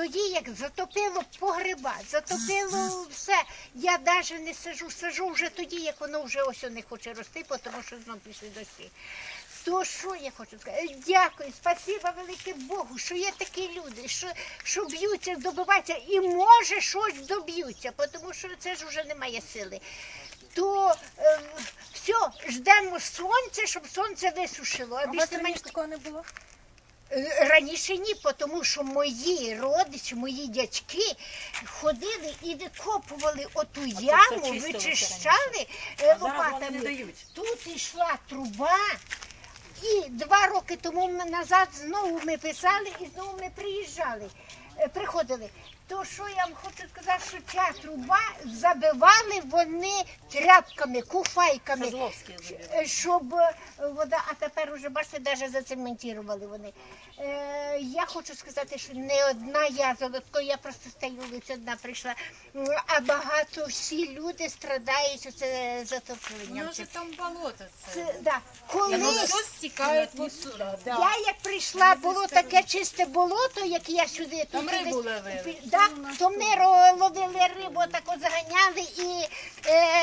тоді як затопило погреба, затопило все. Я навіть не сажу, сажу вже тоді, як воно вже ось не хоче рости, тому що знов пішли дощі. То що я хочу сказати? Дякую, спасіба велике Богу, що є такі люди, що, що б'ються, добиваються і може щось доб'ються, тому що це ж вже немає сили. То е, все, ждемо сонця, щоб сонце висушило. А А більше вас немає такого не було? Раніше ні, тому що мої родичі, мої дядьки ходили і викопували оту яму, вичищали е, лопатами. Тут йшла труба. І два роки тому назад знову ми писали і знову ми приїжджали, е, приходили. То що я вам хочу сказати, що ця труба забивали вони тряпками, куфайками. Е, щоб е, вода, а тепер уже бачите, навіть зацементували вони. Я хочу сказати, що не одна я золотко, я просто тієї вулиці одна прийшла, а багато всі люди страдають оце затопленням. Ну, вже там болото це. Це, да. Колись стікає сюди. Да. я як прийшла, було таке чисте болото, як я сюди Там тут рибу десь- ловили. Да, то ми ловили рибу, так от заганяли і е,